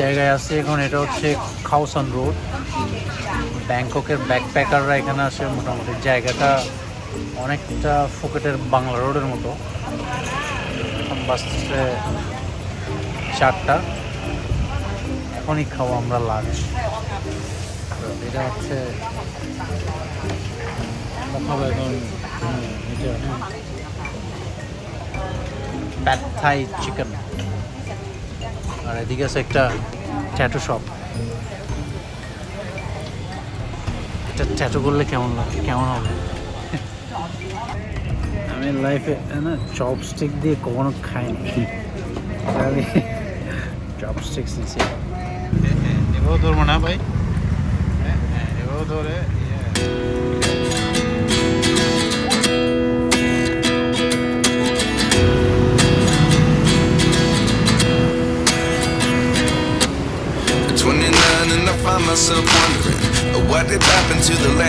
জায়গায় আছে। এখন এটা হচ্ছে খাউসান রোড। ব্যাংককের ব্যাকপ্যাকাররা এখানে আসে মোটামুটি জায়গাটা অনেকটা ফুকেটের বাংলা রোডের মতো। বাসছে চারটা। এখনই খাব আমরা লাগে এটা হচ্ছে খাব চিকেন আর এদিকে আছে একটা ট্যাটু শপ এটা ট্যাটু করলে কেমন লাগে? কেমন হবে? আমি লাইফে না চপস্টিক দিয়ে কখনো খাইনি। আমি চপস্টিক নিচ্ছি এভাবে ধরবো না ভাই। হ্যাঁ হ্যাঁ এভাবে ধরে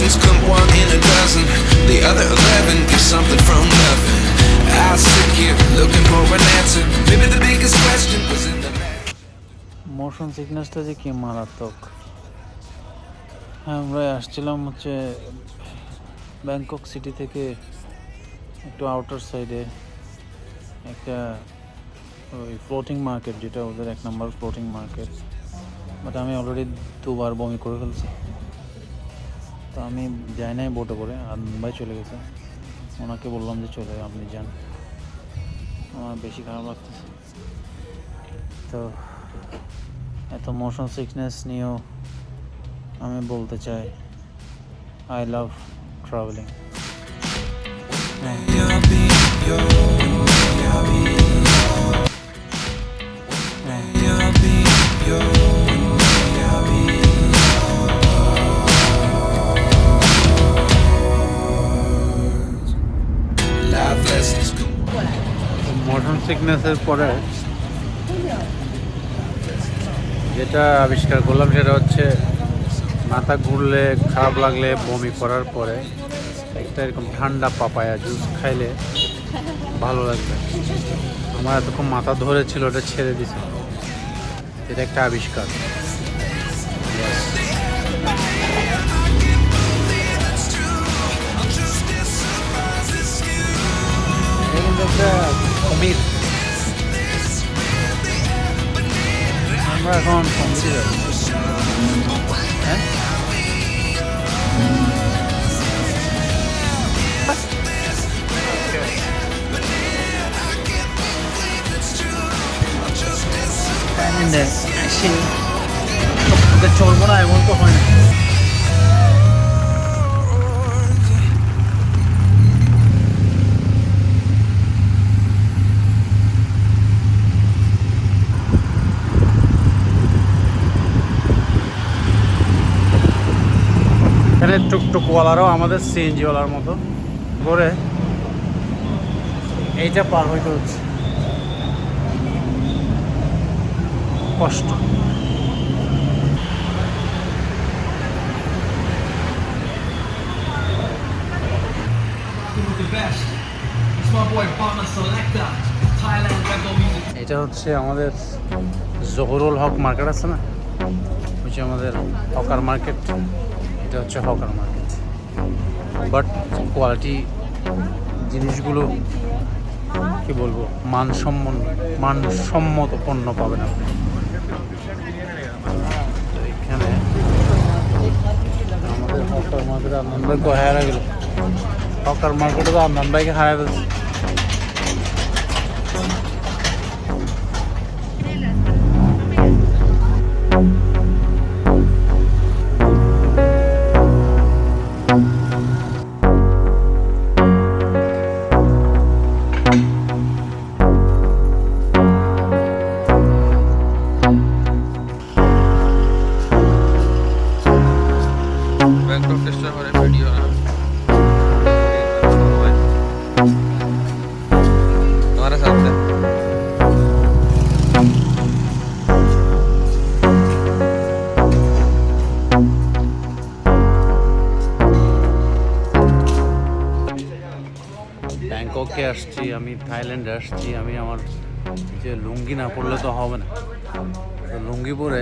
Lessons come one in a dozen. The other eleven get something from nothing. I sit here looking for an answer. Maybe the biggest question was in the. Motion সিকনেসটা যে কি মারাত্মক হ্যাঁ আমরা আসছিলাম হচ্ছে ব্যাংকক সিটি থেকে একটু আউটার সাইডে একটা ওই ফ্লোটিং মার্কেট যেটা ওদের এক নম্বর ফ্লোটিং মার্কেট বাট আমি অলরেডি দুবার বমি করে ফেলছি তো আমি যাই নাই বোটে করে, আর মুম্বাই চলে গেছে। ওনাকে বললাম যে চলে, আপনি যান। আমার বেশি খারাপ লাগতেছে। তো এত মোশন সিকনেস নিয়েও আমি বলতে চাই আই লাভ ট্রাভেলিং Life সিকনেসের পরে যেটা আবিষ্কার করলাম সেটা হচ্ছে মাথা ঘুরলে, খারাপ লাগলে, বমি করার পরে একটা এরকম ঠান্ডা পাপায়া জুস খাইলে ভালো লাগবে। আমার এতক্ষণ মাথা ধরেছিল, ওটা ছেড়ে দিছে। এটা একটা আবিষ্কার। だよえなんで、足、ちょと、ちょうもな、もう一個。এখানে টুকটুকওয়ালারাও আমাদের সিএনজিওয়ালার মতো করে এইটা পার হইতে হচ্ছে। কষ্ট. এটা হচ্ছে আমাদের জহরুল হক মার্কেট আছে না? হচ্ছে আমাদের হকার মার্কেট। এটা হচ্ছে হকার মার্কেট। বাট কোয়ালিটি জিনিসগুলো কি বলব, মানসম্মন, মানসম্মত পণ্য পাবেন আপনি। এখানে আমাদের হকার মার্কেটে আনন্দ ভাই হারা গেল হকার মার্কেটে তো আনন্দ ভাইকে ফেলছে। ব্যাংকক শহরে ভিডিও না तुम्हारे साथ है ব্যাংককে আসছি আমি থাইল্যান্ডে আসছি আমি আমার যে লুঙ্গি না পরলে তো হবে না তো লুঙ্গি পরে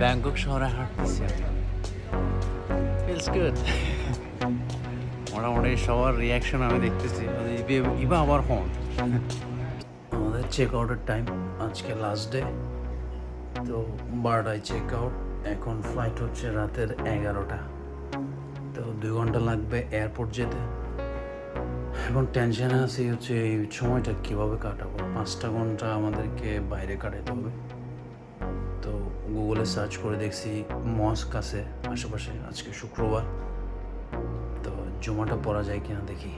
ব্যাংকক শহরে হাঁটতেছি আমি ফিলস গুড মোটামুটি সবার রিয়াকশন আমি দেখতেছি। ইবে- ইবা আবার হন। আমাদের চেক আউটের টাইম আজকে লাস্ট ডে তো বারোটায় চেক আউট এখন ফ্লাইট হচ্ছে রাতের এগারোটা। তো দুই ঘণ্টা লাগবে এয়ারপোর্ট যেতে। এখন টেনশনে আছি হচ্ছে এই সময়টা কীভাবে কাটাবো? পাঁচটা ঘণ্টা আমাদেরকে বাইরে কাটাতে হবে। গুগলে সার্চ করে দেখছি মস্ক আছে আশেপাশে, আজকে শুক্রবার। তো জুমাটা পড়া যায় কিনা দেখি।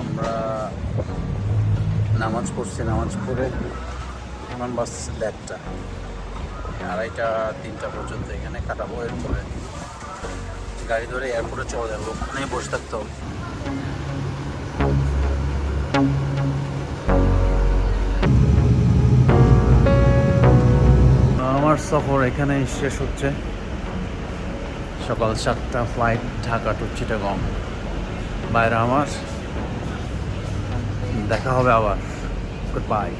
আমরা নামাজ পড়ছি, নামাজ পড়ে এখন বাজতেছে দেড়টা। আড়াইটা, তিনটা পর্যন্ত এখানে কাটাবো, এরপরে গাড়ি ধরে এয়ারপোর্টে চলে যাব, ওখানেই বসে থাকতে হবে। সফর এখানে শেষ হচ্ছে। সকাল সাতটা ফ্লাইট ঢাকা টু চিটাগং বাইরে আমার দেখা হবে আবার। Good bye